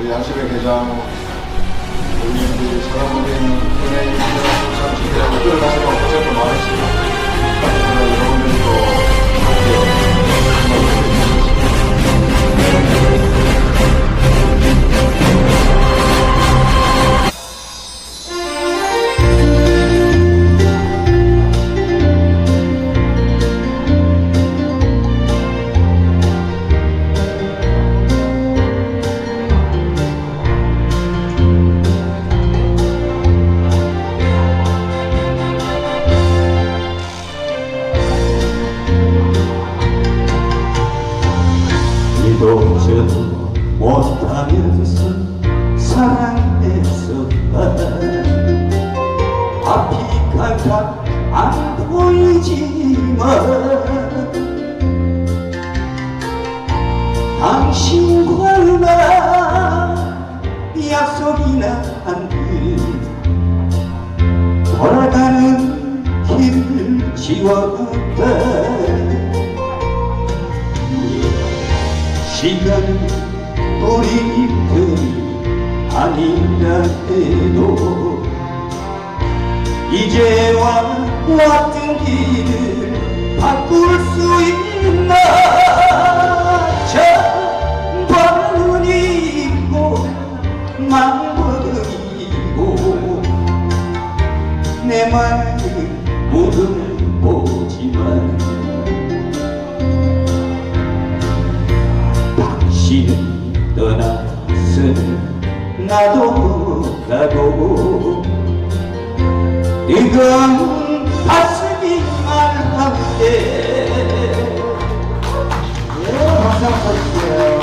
우리 양심의 계장 우리 그 사람들이 은행이 참중 이도저도 못하면서 사랑했어 앞이 캄캄 안 보이지만 당신과 나 약속이나 한듯 돌아가는 길을 지웠다 편이 아니라 해도 이제와 왔던 길을 바꿀 수 있나? 전반은 잊고 망버리고 내 마음 모든 떠났으니 나도 가고 이건 가슴이 말하는데 예, 박수 한번 쳐주세요.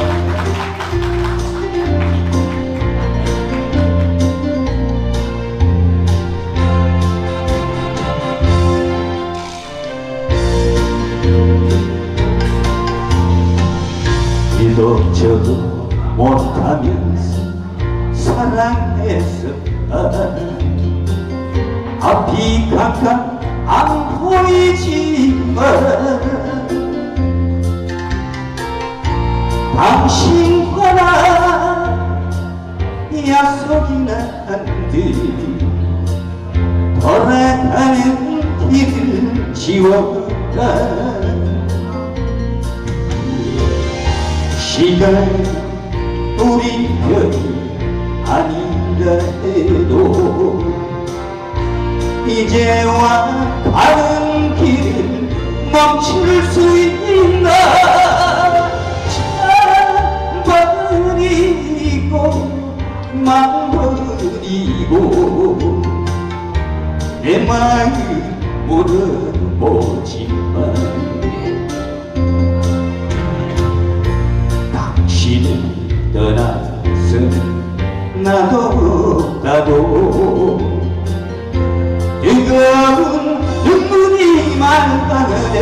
이도 저도 못하면서 사랑했어 앞이 캄캄 안 보이지만 당신과 나 약속이나 한듯 돌아가는 길을 지웠다 시간 우리 편이 아니라 해도 이제와 다른 길 멈출 수 있나? 맘 버리고 내 마음 못 나도 뜨거운 눈물이 만땅에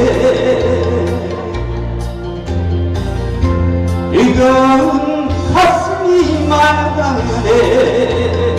뜨거운 가슴이 만땅에